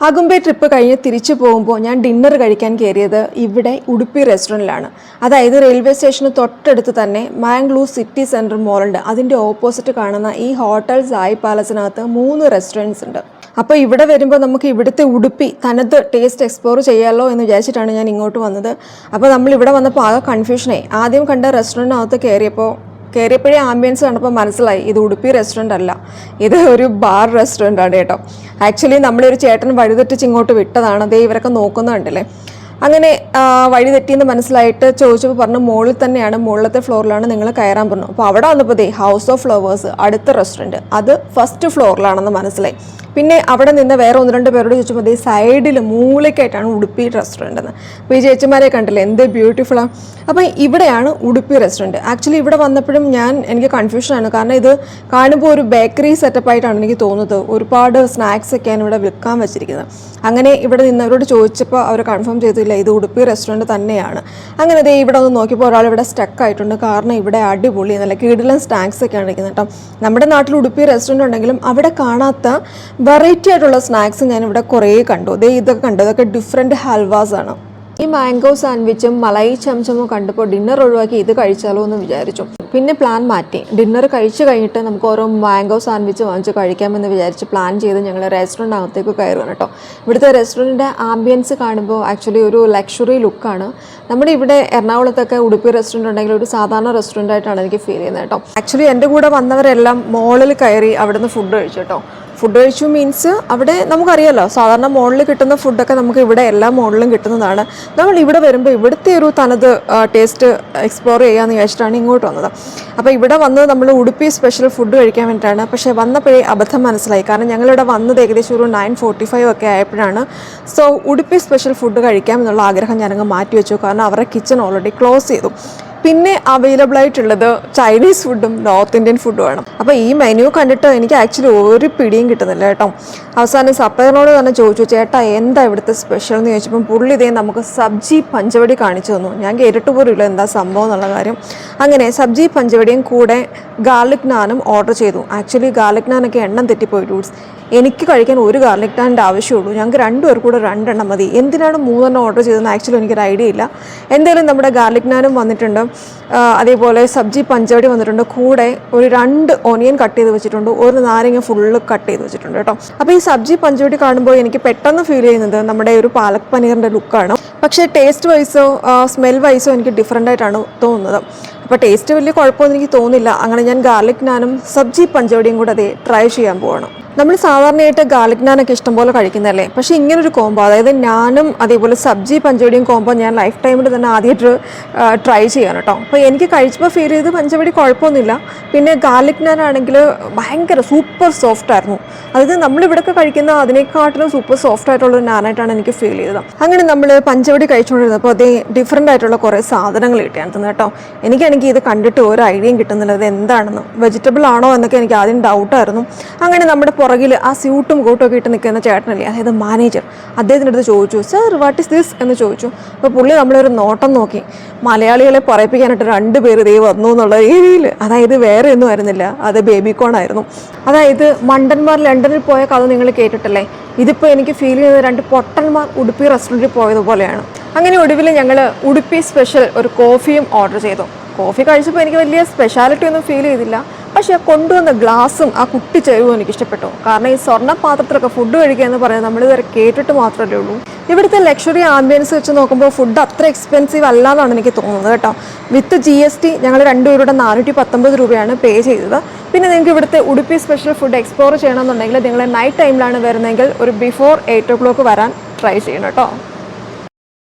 Agumbe trip കഴിഞ്ഞ് തിരിച്ചു പോകുമ്പോൾ ഞാൻ ഡിന്നർ കഴിക്കാൻ കയറിയത് ഇവിടെ ഉടുപ്പി റെസ്റ്റോറന്റിലാണ് അതായത് റെയിൽവേ സ്റ്റേഷന് തൊട്ടടുത്ത് തന്നെ മാംഗ്ലൂർ സിറ്റി സെന്റർ മോളുണ്ട് അതിന്റെ ഓപ്പോസിറ്റ് കാണുന്ന ഈ ഹോട്ടൽ സായി പാലസിനകത്ത് മൂന്ന് റെസ്റ്റോറന്റ്സ് ഉണ്ട്. അപ്പോൾ ഇവിടെ വരുമ്പോൾ നമുക്ക് ഇവിടുത്തെ ഉടുപ്പി തനത് ടേസ്റ്റ് എക്സ്പ്ലോർ ചെയ്യാമല്ലോ എന്ന് വിചാരിച്ചിട്ടാണ് ഞാൻ ഇങ്ങോട്ട് വന്നത്. അപ്പോൾ നമ്മൾ ഇവിടെ വന്നപ്പോൾ ആകെ കൺഫ്യൂഷനായി ആദ്യം കണ്ട റെസ്റ്റോറന്റിനകത്ത് കയറിയപ്പോൾ കയറിയപ്പോഴേ ആംബിയൻസ് കണ്ടപ്പോൾ മനസ്സിലായി ഇത് ഉടുപ്പി റെസ്റ്റോറന്റ് അല്ല. ഇത് ഒരു ബാർ റെസ്റ്റോറന്റ് ആണ് കേട്ടോ. ആക്ച്വലി നമ്മളൊരു ചേട്ടൻ വഴിതെറ്റിച്ച് ഇങ്ങോട്ട് വിട്ടതാണ്. അതേ ഇവരൊക്കെ നോക്കുന്നുണ്ടല്ലേ അങ്ങനെ വഴി തെറ്റിയെന്ന് മനസ്സിലായിട്ട് ചോദിച്ചപ്പോൾ പറഞ്ഞു മുകളിൽ തന്നെയാണ് മുകളിലത്തെ ഫ്ലോറിലാണ് നിങ്ങൾ കയറാൻ പറഞ്ഞു അപ്പോൾ അവിടെ വന്നപ്പോൾ ദേ ഹൗസ് ഓഫ് ഫ്ലവേഴ്സ് അടുത്ത റെസ്റ്റോറന്റ് അത് ഫസ്റ്റ് ഫ്ലോറിലാണെന്ന് മനസ്സിലായി. പിന്നെ അവിടെ നിന്ന് വേറെ ഒന്ന് രണ്ട് പേരോട് ചോദിച്ചപ്പോൾ ദേ സൈഡിൽ മൂളയ്ക്കായിട്ടാണ് ഉടുപ്പി റെസ്റ്റോറന്റ് എന്ന്. അപ്പോൾ ഈ ചേച്ചിമാരെ കണ്ടില്ലേ എന്ത് ബ്യൂട്ടിഫുള്ളാണ് അപ്പോൾ ഇവിടെയാണ് ഉടുപ്പി റെസ്റ്റോറന്റ് ആക്ച്വലി ഇവിടെ വന്നപ്പോഴും ഞാൻ എനിക്ക് കൺഫ്യൂഷനാണ് കാരണം ഇത് കാണുമ്പോൾ ഒരു ബേക്കറി സെറ്റപ്പായിട്ടാണ് എനിക്ക് തോന്നുന്നത്. ഒരുപാട് സ്നാക്സ് ഒക്കെയാണ് ഇവിടെ വിൽക്കാൻ വെച്ചിരിക്കുന്നത്. അങ്ങനെ ഇവിടെ നിന്നവരോട് ചോദിച്ചപ്പോൾ അവർ കൺഫേം ചെയ്തില്ല ഇത് ഉടുപ്പി റെസ്റ്റോറന്റ് തന്നെയാണ്. അങ്ങനെ ദേ ഇവിടെ ഒന്ന് നോക്കിയപ്പോൾ ഒരാൾ ഇവിടെ സ്റ്റക്ക് ആയിട്ടുണ്ട്. കാരണം ഇവിടെ അടിപൊളി നല്ല കീടലും സ്നാക്സ് ഒക്കെയാണ് ഇരിക്കുന്നത് കേട്ടോ. നമ്മുടെ നാട്ടിൽ ഉടുപ്പി റെസ്റ്റോറന്റ് ഉണ്ടെങ്കിലും അവിടെ കാണാത്ത വെറൈറ്റി ആയിട്ടുള്ള സ്നാക്സ് ഞാൻ ഇവിടെ കുറേ കണ്ടു. ദേ ഇതൊക്കെ കണ്ടു. ഇതൊക്കെ ഡിഫറെന്റ് ഹൽവാസ് ആണ്. ഈ മാംഗോ സാൻഡ്വിച്ചും മലൈ ചംചമോ കണ്ടപ്പോൾ ഡിന്നർ ഒഴിവാക്കി ഇത് കഴിച്ചാലോ എന്ന് വിചാരിച്ചു. പിന്നെ പ്ലാൻ മാറ്റി. ഡിന്നർ കഴിച്ചു കഴിഞ്ഞിട്ട് നമുക്ക് ഓരോ മാംഗോ സാൻഡ്വിച്ച് വാങ്ങിച്ച് കഴിക്കാമെന്ന് വിചാരിച്ച് പ്ലാൻ ചെയ്ത് ഞങ്ങൾ റെസ്റ്റോറന്റ് അകത്തേക്ക് കയറുകയാണ് കേട്ടോ. ഇവിടുത്തെ റെസ്റ്റോറന്റിന്റെ ആംബിയൻസ് കാണുമ്പോൾ ആക്ച്വലി ഒരു ലക്ഷറി ലുക്കാണ് നമ്മുടെ ഇവിടെ എറണാകുളത്തൊക്കെ ഉടുപ്പി റെസ്റ്റോറന്റ് ഉണ്ടെങ്കിൽ ഒരു സാധാരണ റെസ്റ്റോറന്റ് ആയിട്ടാണ് എനിക്ക് ഫീൽ ചെയ്യുന്നത് കേട്ടോ. ആക്ച്വലി എന്റെ കൂടെ വന്നവരെല്ലാം മോളിൽ കയറി അവിടുന്ന് ഫുഡ് കഴിച്ചു കേട്ടോ. ഫുഡ് കഴിച്ചു മീൻസ് അവിടെ നമുക്കറിയാലോ സാധാരണ മോളിൽ കിട്ടുന്ന ഫുഡൊക്കെ നമുക്ക് ഇവിടെ എല്ലാ മോളിലും കിട്ടുന്നതാണ്. നമ്മൾ ഇവിടെ വരുമ്പോൾ ഇവിടുത്തെ ഒരു തനത് ടേസ്റ്റ് എക്സ്പ്ലോർ ചെയ്യാമെന്ന് വിചാരിച്ചിട്ടാണ് ഇങ്ങോട്ട് വന്നത്. അപ്പോൾ ഇവിടെ വന്നത് നമ്മൾ ഉടുപ്പി സ്പെഷ്യൽ ഫുഡ് കഴിക്കാൻ വേണ്ടിയിട്ടാണ്. പക്ഷേ വന്നപ്പോഴേ അബദ്ധം മനസ്സിലായി. കാരണം ഞങ്ങളിവിടെ വന്നത് ഏകദേശം ഒരു നയൻ ഫോർട്ടി ഫൈവ് ഒക്കെ ആയപ്പോഴാണ്. സോ ഉടുപ്പി സ്പെഷ്യൽ ഫുഡ് കഴിക്കാം എന്നുള്ള ആഗ്രഹം ഞാനങ്ങ് മാറ്റി വെച്ചു കാരണം അവരുടെ കിച്ചൺ ഓൾറെഡി ക്ലോസ് ചെയ്തു. പിന്നെ അവൈലബിൾ ആയിട്ടുള്ളത് ചൈനീസ് ഫുഡും നോർത്ത് ഇന്ത്യൻ ഫുഡും ആണ്. അപ്പോൾ ഈ മെനു കണ്ടിട്ട് എനിക്ക് ആക്ച്വലി ഒരു പിടിയും കിട്ടുന്നില്ല കേട്ടോ. അവസാനം സപ്പയറിനോട് തന്നെ ചോദിച്ചു ചേട്ടാ എന്താ ഇവിടുത്തെ സ്പെഷ്യൽ എന്ന് ചോദിച്ചപ്പം പുള്ളി ഇതേ നമുക്ക് സബ്ജി പഞ്ചവടി കാണിച്ചു തന്നു. ഞാൻ കേട്ടിട്ട് പോലുമില്ല എന്താ സംഭവം എന്നുള്ള കാര്യം. അങ്ങനെ സബ്ജി പഞ്ചവടിയും കൂടെ ഗാർലിക് നാനും ഓർഡർ ചെയ്തു. ആക്ച്വലി ഗാർലിക് നാനൊക്കെ എണ്ണം തെറ്റിപ്പോയി ഡൂട്ട്സ് എനിക്ക് കഴിക്കാൻ ഒരു ഗാർലിക് നാനിന്റെ ആവശ്യമുള്ളൂ. ഞങ്ങൾക്ക് രണ്ടുപേർ കൂടെ രണ്ടെണ്ണം മതി. എന്തിനാണ് മൂന്നെണ്ണം ഓർഡർ ചെയ്തതെന്ന് ആക്ച്വലി എനിക്കൊരു ഐഡിയ ഇല്ല. എന്തായാലും നമ്മുടെ ഗാർലിക് നാനും വന്നിട്ടുണ്ട്. അതേപോലെ സബ്ജി പഞ്ചവടി വന്നിട്ടുണ്ട്. കൂടെ ഒരു രണ്ട് ഓനിയൻ കട്ട് ചെയ്ത് വെച്ചിട്ടുണ്ട്. ഒരു നാരങ്ങ ഫുള്ള് കട്ട് ചെയ്ത് വെച്ചിട്ടുണ്ട് കേട്ടോ. അപ്പോൾ ഈ സബ്ജി പഞ്ചവടി കാണുമ്പോൾ എനിക്ക് പെട്ടെന്ന് ഫീൽ ചെയ്യുന്നത് നമ്മുടെ ഒരു പാലക് പനീറിന്റെ ലുക്കാണ് പക്ഷേ ടേസ്റ്റ് വൈസോ സ്മെൽ വൈസോ എനിക്ക് ഡിഫറെന്റ് ആയിട്ടാണ് തോന്നുന്നത്. അപ്പോൾ ടേസ്റ്റ് വലിയ കുഴപ്പമൊന്നും എനിക്ക് തോന്നില്ല അങ്ങനെ ഞാൻ ഗാർലിക് നാനും സബ്ജി പഞ്ചവടിയും കൂടെ അതേ ട്രൈ ചെയ്യാൻ പോകണം നമ്മൾ സാധാരണയായിട്ട് ഗാർലിക് നാനൊക്കെ ഇഷ്ടംപോലെ കഴിക്കുന്നതല്ലേ? പക്ഷേ ഇങ്ങനൊരു കോംബോ അതായത് നാനും അതേപോലെ സബ്ജി പഞ്ചവടിയും കോംബോ ഞാൻ ലൈഫ് ടൈമിൽ തന്നെ ആദ്യമായിട്ട് ട്രൈ ചെയ്യാൻ കേട്ടോ അപ്പോൾ എനിക്ക് കഴിച്ചപ്പോൾ ഫീൽ ചെയ്ത് പഞ്ചവടി കുഴപ്പമൊന്നുമില്ല. പിന്നെ ഗാർലിക് നാൻ ആണെങ്കിൽ ഭയങ്കര സൂപ്പർ സോഫ്റ്റ് ആയിരുന്നു. അതായത് നമ്മളിവിടെയൊക്കെ കഴിക്കുന്ന അതിനേക്കാട്ടിലും സൂപ്പർ സോഫ്റ്റ് ആയിട്ടുള്ള നാനായിട്ടാണ് എനിക്ക് ഫീൽ ചെയ്തത്. അങ്ങനെ നമ്മൾ പഞ്ചവടി കഴിച്ചുകൊണ്ടിരുന്നപ്പോൾ അതേ ഡിഫറെന്റ് ആയിട്ടുള്ള കുറേ സാധനങ്ങൾ കിട്ടിയാണ് കേട്ടോ എനിക്കാണെങ്കിൽ ഇത് കണ്ടിട്ട് ഒരു ഐഡിയയും കിട്ടുന്നില്ല. ഇത് എന്താണെന്ന് വെജിറ്റബിൾ ആണോ എന്നൊക്കെ എനിക്ക് ആദ്യം ഡൗട്ടായിരുന്നു അങ്ങനെ നമ്മുടെ പുറകിൽ ആ സ്യൂട്ടും കോട്ടും ഒക്കെ ഇട്ട് നിൽക്കുന്ന ചേട്ടനല്ലേ അതായത് മാനേജർ അദ്ദേഹത്തിന്റെ അടുത്ത് ചോദിച്ചു സർ വാട്ട് ഇസ് ദിസ് എന്ന് ചോദിച്ചു. അപ്പോൾ പുള്ളി നമ്മളൊരു നോട്ടം നോക്കി. മലയാളികളെ പറയിപ്പിക്കാനായിട്ട് രണ്ട് പേര് ദേ വന്നു എന്നുള്ള രീതിയിൽ. അതായത് വേറെ ഒന്നും ആയിരുന്നില്ല. അത് ബേബി കോൺ ആയിരുന്നു. അതായത് മണ്ടന്മാർ ലണ്ടനിൽ പോയ കഥ നിങ്ങൾ കേട്ടിട്ടല്ലേ? ഇതിപ്പോൾ എനിക്ക് ഫീൽ ചെയ്യുന്നത് രണ്ട് പൊട്ടന്മാർ ഉടുപ്പി റെസ്റ്റോറന്റിൽ പോയതുപോലെയാണ്. അങ്ങനെ ഒടുവിൽ ഞങ്ങൾ ഉടുപ്പി സ്പെഷ്യൽ ഒരു കോഫിയും ഓർഡർ ചെയ്തു. കോഫി കഴിച്ചപ്പോൾ എനിക്ക് വലിയ സ്പെഷ്യാലിറ്റി ഒന്നും ഫീൽ ചെയ്തില്ല. പക്ഷേ ആ കൊണ്ടുവന്ന ഗ്ലാസും ആ കുട്ടി ചെരുവും എനിക്ക് ഇഷ്ടപ്പെട്ടു കാരണം ഈ സ്വർണ പാത്രത്തിലൊക്കെ ഫുഡ് കഴിക്കുക എന്ന് പറയുന്നത് നമ്മളിതുവരെ കേട്ടിട്ട് മാത്രമല്ലേ ഉള്ളൂ. ഇവിടുത്തെ ലക്ഷറി ആംബിയൻസ് വെച്ച് നോക്കുമ്പോൾ ഫുഡ് അത്ര എക്സ്പെൻസീവ് അല്ല എന്നാണ് എനിക്ക് തോന്നുന്നത് കേട്ടോ. വിത്ത് ജി എസ് ടി ഞങ്ങൾ രണ്ടുപേരുടെ നാനൂറ്റി പത്തൊമ്പത് രൂപയാണ് പേ ചെയ്തത്. പിന്നെ നിങ്ങൾക്ക് ഇവിടുത്തെ ഉടുപ്പി സ്പെഷ്യൽ ഫുഡ് എക്സ്പ്ലോർ ചെയ്യണമെന്നുണ്ടെങ്കിൽ നിങ്ങൾ നൈറ്റ് ടൈമിലാണ് വരുന്നതെങ്കിൽ ഒരു ബിഫോർ എയ്റ്റ് ഒ ക്ലോക്ക് വരാൻ ട്രൈ ചെയ്യണം കേട്ടോ.